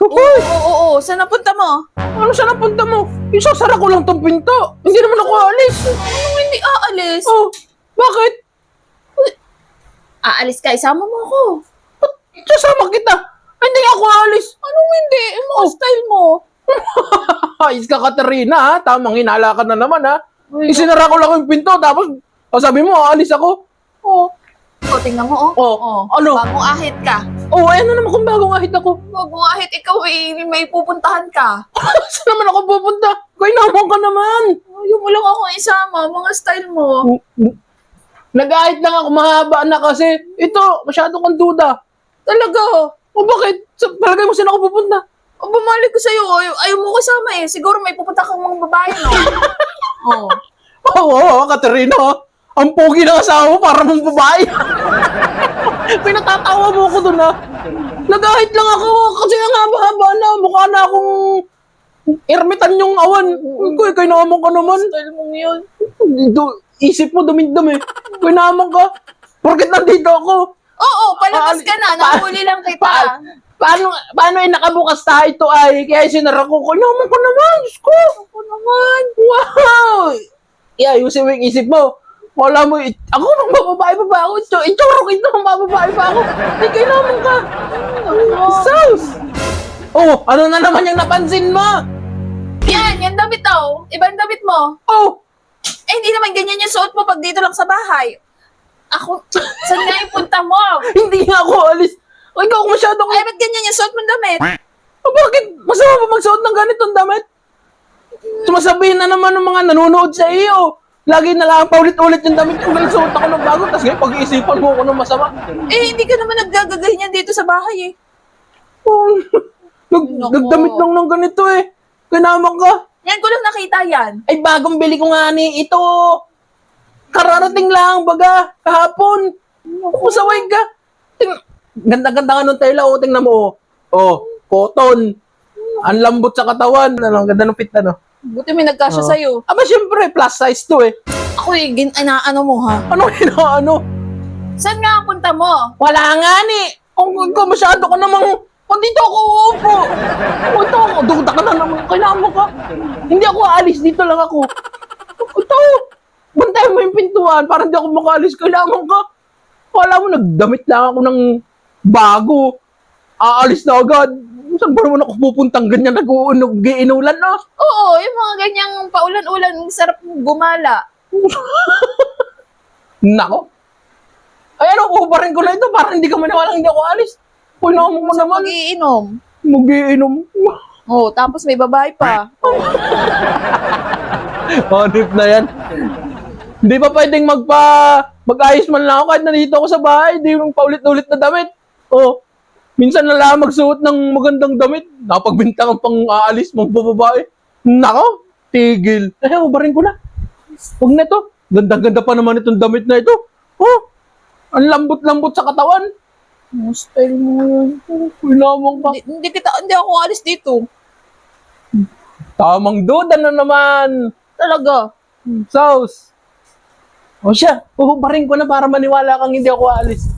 Oo, oo, oo. Saan napunta mo? Ano saan ang punta mo? Isasara ko lang tong pinto. Hindi naman ako alis. Anong hindi aalis? Oh, bakit? Aalis ka, isama mo ako. Sasama kita. Hindi ako alis. Anong hindi? Yung mga Oh. style mo. Ayos ka, Katerina, ha? Tamang hinala ka na naman, ha? Uy, Isinara ko lang yung pinto, tapos oh, sabi mo, aalis ako. Oh, O, tingnan mo, oh. Oh, ano? Bagong ahit ka. Oh, eh, ano naman kung bagong ahit ako? Bagong ahit, ikaw eh, may pupuntahan ka. Saan naman ako pupunta? Kaya naman ka naman. Ayaw mo lang ako isama, mga style mo. Nag-ahit lang ako, mahaba na kasi. Ito, masyado kang duda. Talaga. O bakit? Sa palagay mo saan ako pupunta? O, bumalik ko sa'yo. Ayaw, ayaw mo kasama eh. Siguro may pupunta kang mga babae, no? oh. Oo, oh, Katerina. Ang pogi ng asawa mo para mong babae. Pinatatawa mo ko dun, ha? Nag-ahit lang ako kasi ang haba-haba na. Mukha na akong ermitan yung awan. Uy, kay naman ka naman. Style mo yun. Dito, isip mo dumi-dumi. Kay naman ka. Porket nandito ako. Oo, palabas ka na. Nahuli lang kita. Pa- paano, paano ay nakabukas tayo ito ay? Kaya sinara ko. Kay naman ka naman. Diyos ko. Ako naman. Wow! Yeah, yung isip mo. Wala mo, it- ako nang bababae pa ba ako? Ito, itsura ko ito bababae pa ako. Hindi kailangan ka. Sus! Oh, ano na naman yung napansin mo? Yan, yung damit daw. Ibang damit mo. Oh, Eh, hindi naman ganyan yung suot mo pag dito lang sa bahay. Ako, saan nga yung punta mo? hindi nga ako alis. Ay, ikaw masyadong... Ay, ba't ganyan yung suot mong damit? Oh, bakit? Masama ba magsuot ng ganitong damit? Sumasabihin na naman ng mga nanonood sa iyo. Lagi na lang paulit-ulit yung damit yung nagsuot ako ng bago. Tapos ngayon pag-iisipan mo ako ng masama. Eh, hindi ka naman naggagaganyan dito sa bahay eh. Oh, nag, Nako. nagdamit lang ng ganito eh. Kanaman ka. Yan ko lang nakita yan. Ay, bagong bili ko nga ni ito. Kararating lang, baga, kahapon. Kusaway ka. Ting, ganda-ganda nga nung tela, oh, tingnan mo. Oh, oh cotton. Ang lambot sa katawan. Ano, ang ganda ng fit, ano. Buti may nagkasya Oo. sa'yo. Aba, syempre, plus size to eh. Ako eh, gin, ano mo ha? Ano ano? Saan nga ang punta mo? Wala nga ni. Kung ikaw masyado ka namang, kung dito ako uupo. Ito ako, duda ka na naman. Kailangan mo ka. Hindi ako aalis, dito lang ako. Ito, bantay mo yung pintuan para hindi ako makaalis. Kailangan ka. Wala mo, nagdamit lang ako ng bago. Aalis na agad. Saan ba naman ako pupuntang ganyan nag-uunog, giinulan na? Oo, yung mga ganyang paulan-ulan, sarap gumala. Nako. Ay, ano, ubarin ko na ito para hindi ka maniwalang hindi ako alis. Kailangan mo Sa naman. magiinom. Magiinom. Oo, tapos may babae pa. Honip na yan. Hindi pa pwedeng magpa mag-ayos man lang ako kahit nandito ako sa bahay. Hindi yung paulit-ulit na damit. Oh, minsan na lang magsuot ng magandang damit. Napagbintang ang pang aalis mong bababae. Nako, tigil. Eh, ubarin ko na. Huwag na to. Ganda-ganda pa naman itong damit na ito. Oh, ang lambot-lambot sa katawan. Ang style mo yun. Pinamang ka. Hindi, hindi kita, hindi ako alis dito. Tamang duda na naman. Talaga. Sauce. O siya, uhubarin ko na para maniwala kang hindi ako aalis.